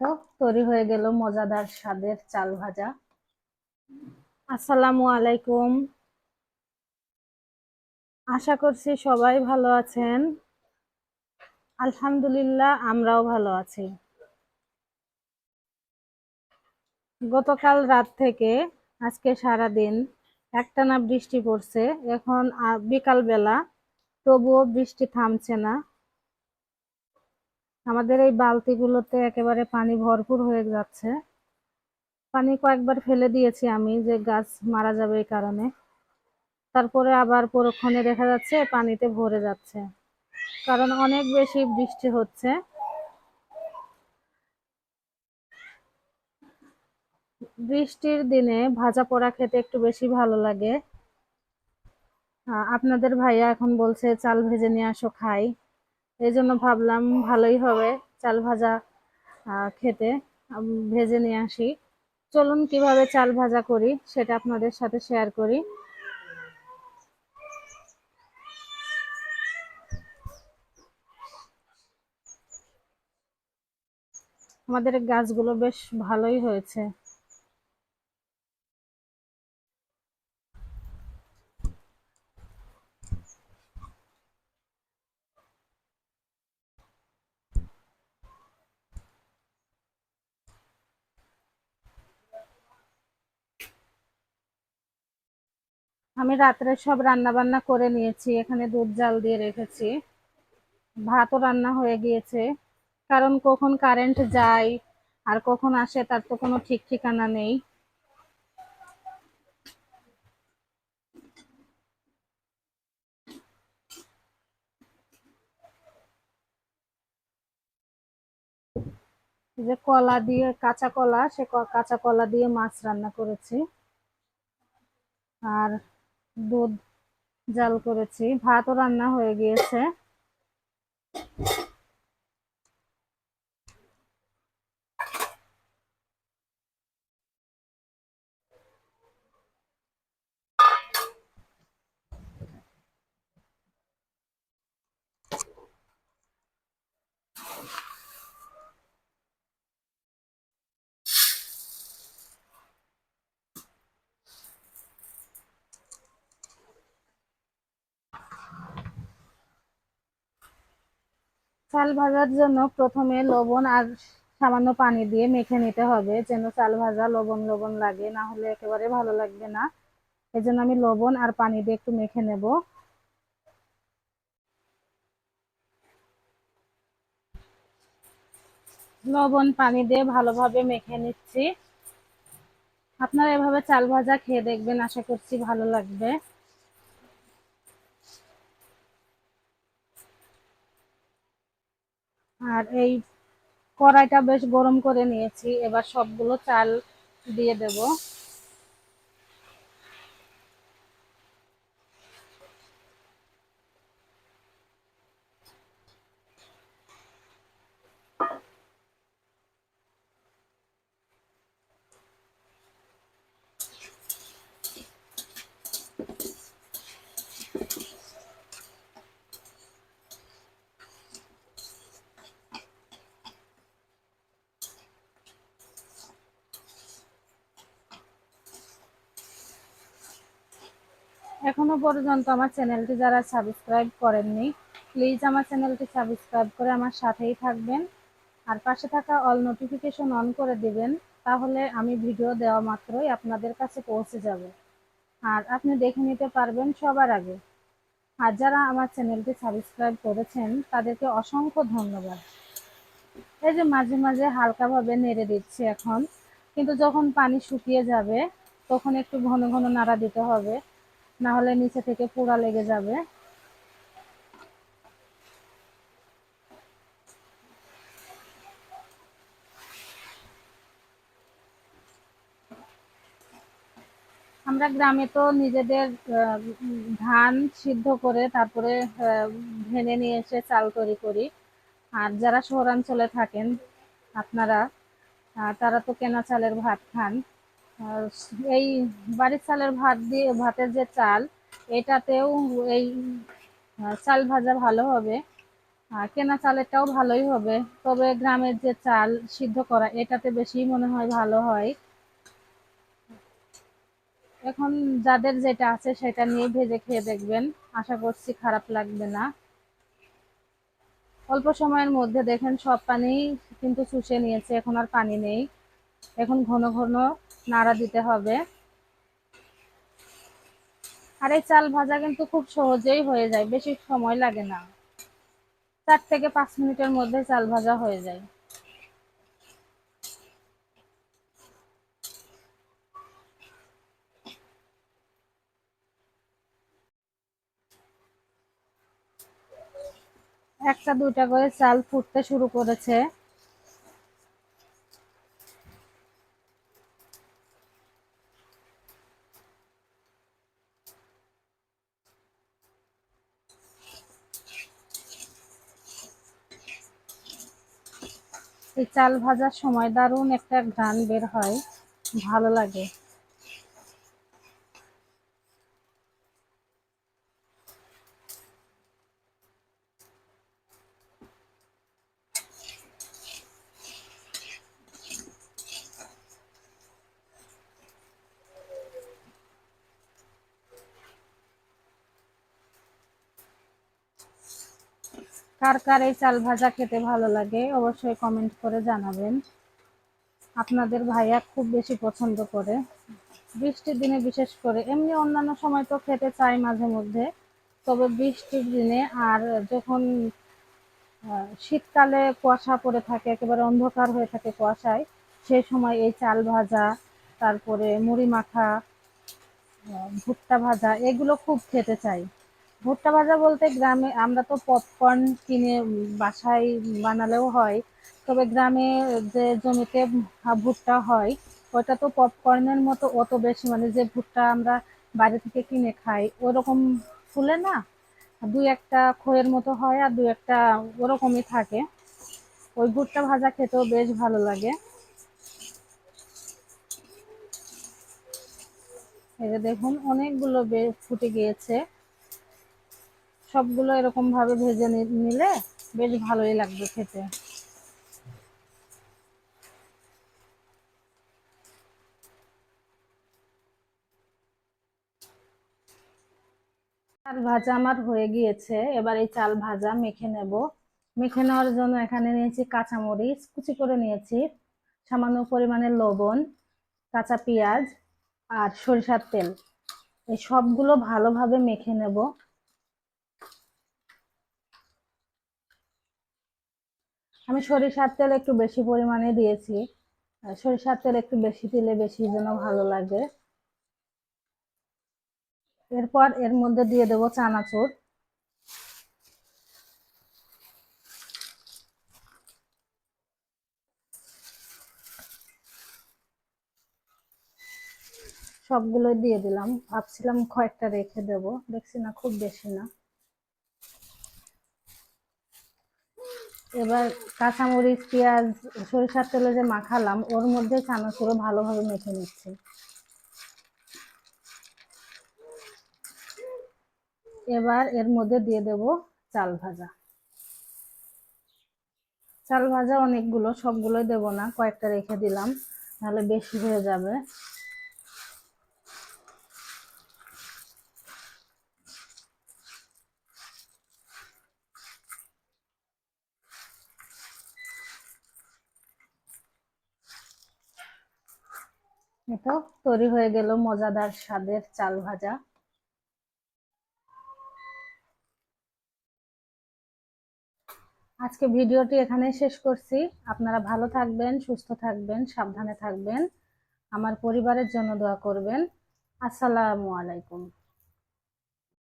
তো তৈরি হয়ে গেল মজাদার স্বাদের চাল ভাজা। আসসালামু আলাইকুম। আশা করছি সবাই ভালো আছেন। আলহামদুলিল্লাহ, আমরাও ভালো আছি। গতকাল রাত থেকে আজকে সারা দিন একটানা বৃষ্টি পড়ছে। এখন বিকাল বেলা তবুও বৃষ্টি থামছে না। আমাদের এই বালতিগুলোতে একেবারে পানি ভরপুর হয়ে যাচ্ছে। পানি কয়েকবার ফেলে দিয়েছি আমি যে গাছ মারা যাবে এই কারণে। তারপরে আবার পরক্ষণে দেখা যাচ্ছে পানিতে ভরে যাচ্ছে। কারণ অনেক বেশি বৃষ্টি হচ্ছে। বৃষ্টির দিনে ভাজা পোড়া খেতে একটু বেশি ভালো লাগে। আপনাদের ভাইয়া এখন বলছে, চাল ভেজে নিয়ে আসো, খাই। এই জন্য ভাবলাম ভালোই হবে চাল ভাজা খেতে। ভেজে নিয়ে আসি। চলুন কীভাবে চাল ভাজা করি সেটা আপনাদের সাথে শেয়ার করি। আমাদের গাছগুলো বেশ ভালোই হয়েছে। আমি রাত্রে সব রান্না বান্না করে নিয়েছি, এখানে দুধ জাল দিয়ে রেখেছি। ভাতও রান্না হয়ে গিয়েছে। কারণ কখন কারেন্ট যায় আর কখন আসে তার তো কোনো ঠিক ঠিকানা নেই। যে কলা দিয়ে, কাঁচা কলা, সে কাঁচা কলা দিয়ে মাছ রান্না করেছি। আর দুধ জাল করেছি। ভাতও রান্না হয়ে গিয়েছে। চাল ভাজার জন্য প্রথমে লবণ আর সামান্য পানি দিয়ে মেখে নিতে হবে, যেন চাল ভাজা লবণ লবণ লাগে, না হলে একেবারে ভালো লাগবে না। এই জন্য আমি লবণ আর পানি দিয়ে একটু মেখে নেব। লবণ, পানি দিয়ে ভালোভাবে মেখে নিচ্ছি। আপনারা এভাবে চাল ভাজা খেয়ে দেখবেন, আশা করছি ভালো লাগবে। আর এই কড়াইটা বেশ গরম করে নিয়েছি। এবার সবগুলো চাল দিয়ে দেব। এখনও পর্যন্ত আমার চ্যানেলটি যারা সাবস্ক্রাইব করেননি প্লিজ আমার চ্যানেলটি সাবস্ক্রাইব করে আমার সাথেই থাকবেন। আর পাশে থাকা অল নোটিফিকেশন অন করে দিবেন, তাহলে আমি ভিডিও দেওয়া মাত্রই আপনাদের কাছে পৌঁছে যাবে। আর আপনি দেখে নিতে পারবেন সবার আগে। আর যারা আমার চ্যানেলটি সাবস্ক্রাইব করেছেন, তাদেরকে অসংখ্য ধন্যবাদ। এই যে মাঝে মাঝে হালকাভাবে নেড়ে দিচ্ছি এখন, কিন্তু যখন পানি শুকিয়ে যাবে, তখন একটু ঘন ঘন নাড়া দিতে হবে। না হলে নিচে থেকে পোড়া লেগে যাবে। আমরা গ্রামে তো নিজেদের ধান সিদ্ধ করে তারপরে ভেনে নিয়ে এসে চাল তৈরি করি। আর যারা শহরাঞ্চলে থাকেন, আপনারা তারা তো কেনা চালের ভাত খান। এই বাড়ির চালের ভাত দিয়ে, ভাতের যে চাল, এটাতেও এই চাল ভাজা ভালো হবে। কেনা চালেরটাও ভালোই হবে। তবে গ্রামের যে চাল সিদ্ধ করা, এটাতে বেশি মনে হয় ভালো হয়। এখন যাদের যেটা আছে সেটা নিয়ে ভেজে খেয়ে দেখবেন। আশা করছি খারাপ লাগবে না। অল্প সময়ের মধ্যে দেখেন সব পানি কিন্তু শুষে নিয়েছে, এখন আর পানি নেই। এখন ঘন ঘন নাড়া দিতে হবে। আর এই চাল ভাজা কিন্তু খুব সহজেই হয়ে যায়, বেশি সময় লাগে না। চার থেকে পাঁচ মিনিটের মধ্যে চাল ভাজা হয়ে যায়। একটা দুইটা করে চাল ফুটতে শুরু করেছে। এই চাল ভাজার সময় দারুণ একটা ঘ্রাণ বের হয় ভালো লাগে। কার কার এই চাল ভাজা খেতে ভালো লাগে অবশ্যই কমেন্ট করে জানাবেন। আপনাদের ভাইয়া খুব বেশি পছন্দ করে। বৃষ্টির দিনে বিশেষ করে, এমনি অন্যান্য সময় তো খেতে চাই মাঝে মধ্যে। তবে বৃষ্টির দিনে আর যখন শীতকালে কুয়াশা পড়ে থাকে, একেবারে অন্ধকার হয়ে থাকে কুয়াশায়, সেই সময় এই চাল ভাজা, তারপরে মুড়ি মাখা ভুট্টা ভাজা, এগুলো খুব খেতে চাই। ভুট্টা ভাজা বলতে গ্রামে আমরা তো পপকর্ন কিনে বাসায় বানালেও হয়, তবে গ্রামে যে জমিতে ভুট্টা হয়, ওটা তো পপকর্নের মতো অত বেশি মানে যে ভুট্টা আমরা বাইরে থেকে কিনে খাই, ওরকম ফুলে না, দুই একটা খয়ের মতো হয় আর দু একটা ওরকমই থাকে। ওই ভুট্টা ভাজা খেতেও বেশ ভালো লাগে। যে দেখুন, অনেকগুলো ফুটে গিয়েছে। সবগুলো এরকম ভাবে ভেজে নিলে বেশ ভালোই লাগবে খেতে। চাল ভাজা আমার হয়ে গিয়েছে, এবার এই চাল ভাজা মেখে নেব। মেখে নেওয়ার জন্য এখানে নিয়েছি কাঁচামরিচ, কুচি করে নিয়েছি সামান্য পরিমাণে লবণ, কাঁচা পেঁয়াজ আর সরিষার তেল। এই সবগুলো ভালোভাবে মেখে নেব। আমি সরিষার তেল একটু বেশি পরিমাণে দিয়েছি। সরিষার তেল একটু বেশি দিলে বেশি যেন ভালো লাগে। এরপর এর মধ্যে দিয়ে দেব চানাচুর। সবগুলো দিয়ে দিলাম। ভাবছিলাম কয়েকটা রেখে দেব। দেখছি না খুব বেশি না। এবার কাঁচামরিচ, পেঁয়াজ, সরিষার তেলে যে মাখালাম, ওর মধ্যে চানাচুরও ভালোভাবে মেখে নিচ্ছি। এবার এর মধ্যে দিয়ে দেব চাল ভাজা। চাল ভাজা অনেকগুলো, সবগুলোই দেব না, কয়েকটা রেখে দিলাম, নাহলে বেশি হয়ে যাবে। এটা তৈরি হয়ে গেল মজাদার স্বাদের চাল ভাজা। আজকে ভিডিওটি এখানে শেষ করছি। আপনারা ভালো থাকবেন, সুস্থ থাকবেন, সাবধানে থাকবেন। আমার পরিবারের জন্য দোয়া করবেন। আসসালামু আলাইকুম।